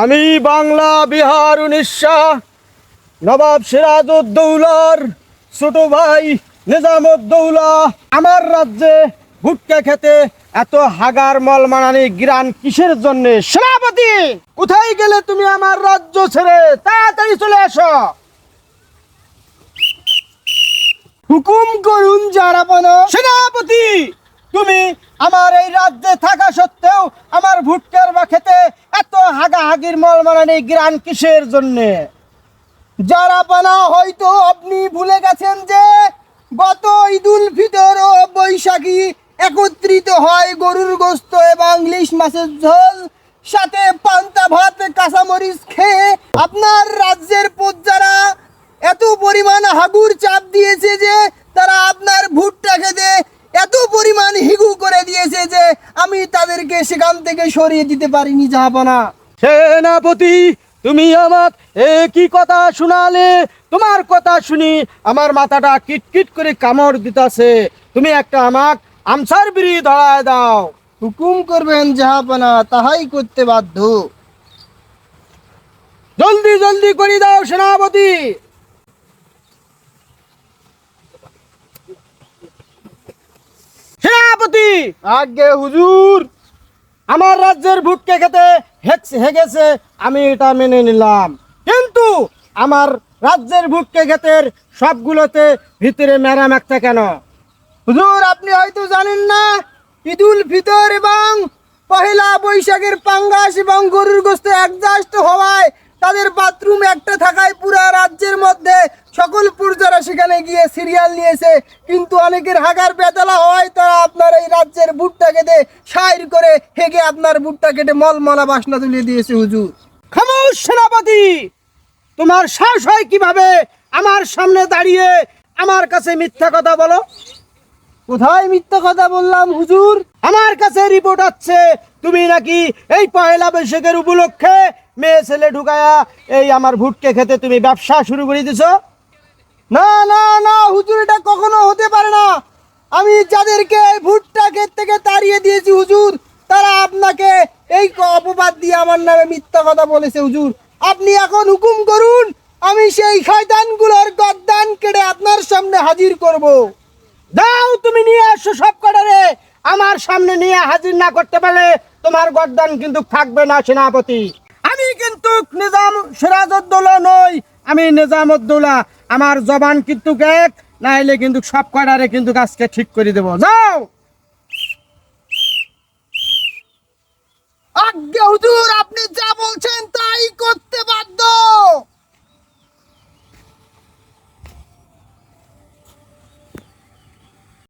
আমি বাংলা বিহার উনিশা নবাব সিরাজউদ্দৌলার ছোট ভাই নিজামুদ্দৌলা। আমার রাজ্যে ভুট্টা খেতে এত হাগার মল মানানি গ্রান কিসের জন্য? সেনাপতি, কোথায় গেলে তুমি আমার রাজ্য ছেড়ে তাড়াতাড়ি চলে আসো হুকুম করুন যারাপনা সেনাপতি, তুমি আমার এই রাজ্যে থাকা সত্ত্বেও আমার ভুট্টার বা খেতে এত হাগাহাগির মল মানানি গ্রান কিসের জন্যে? যারাপানা হয়তো আপনি ভুলে গেছেন যে গত ঈদুল ফিতর ও বৈশাখী একত্রিত হয় গরুর গোস্ত এবং ইলিশ মাছের ঝোল, সাথে পান্তা, ভাত, কাঁচামরিচ খেয়ে আপনার রাজ্যের প্রজারা এত পরিমাণ হাগুর চাপ দিয়েছে যে তারা আপনার ভুট্টা খেতে এত পরিমাণ হিগু করে দিয়েছে যে আমি তাদেরকে সেখান থেকে সরিয়ে দিতে পারিনি জাহাপনা সেনাপতি তুমি আমার এ কি কথা শোনালে। তোমার কথা শুনি আমার মাথাটা কিটকিট করে কামড় দিতাছে। তুমি একটা আমাক আমসার বিড়ি ধরায় দাও। হুকুম করবেন জাহাপনা তাহাই করতে বাধ্য। জলদি জলদি করে দাও সেনাপতি। সেনাপতি! আগে হুজুর! আমার রাজ্যের ভুটকে খেতে হেগছে- আমি এটা মেনে নিলাম। কিন্তু আমার রাজ্যের ভুটকে ক্ষেতের সবগুলোতে ভিতরে মেরাম একটা কেন? হুজুর, আপনি হয়তো জানেন না, ঈদুল ফিতর এবং পহেলা বৈশাখের পাঙ্গাস এবং গরুর গোস্ত অ্যাডজাস্ট হওয়ায় তাদের বাথরুম একটা থাকায় পুরা রাজ্যের মধ্যে সকল পূর্জারা সেখানে গিয়ে সিরিয়াল নিয়েছে কিন্তু অনেকের হাগার বেতলা হওয়ায় তারা আপনার এই রাজ্যের বুটটা কেটে সাইর করে হেগে আপনার বুটটা কেটে মলমলা বাসনা তুলিয়ে দিয়েছে হুজুর। খামোশ সেনাপতি! তোমার সাহস হয় কীভাবে আমার সামনে দাঁড়িয়ে আমার কাছে মিথ্যা কথা বলো? কোথায় মিথ্যা কথা বললাম হুজুর? আমার কাছে রিপোর্ট আছে তুমি নাকি এই পয়লা বৈশাখের উপলক্ষে মেয়ে ছেলে ঢুকায়া এই আমার ভুটকে খেতে তুমি ব্যবসা শুরু করে দিছো? না না না, হুজুর, এটা কখনো হতে পারে না। আমি যাদেরকে ভুট্টা ক্ষেত থেকে তাড়িয়ে দিয়েছি, হুজুর, তারা আপনাকে এই অপবাদ দিয়ে আমার নামে মিথ্যা কথা বলেছে, হুজুর। আপনি এখন হুকুম করুন, আমি সেই শয়তানগুলোর গদ্দান কেটে আপনার সামনে হাজির করব। দাও তুমি নিয়ে আসো সব কটারে। আমার সামনে নিয়ে হাজির না করতে পারলে তোমার গদ্দান কিন্তু থাকবে না, সেনাপতি। আমি কিন্তু নিজাম, সিরাজউদ্দৌলা নই আমি নিজামুদ্দৌলা, আমার জবান কিন্তু এক, নাইলে কিন্তু সব কটারে কিন্তু গাছকে ঠিক করে দেব। যাও! আজ্ঞে হুজুর, আপনি যা বলছেন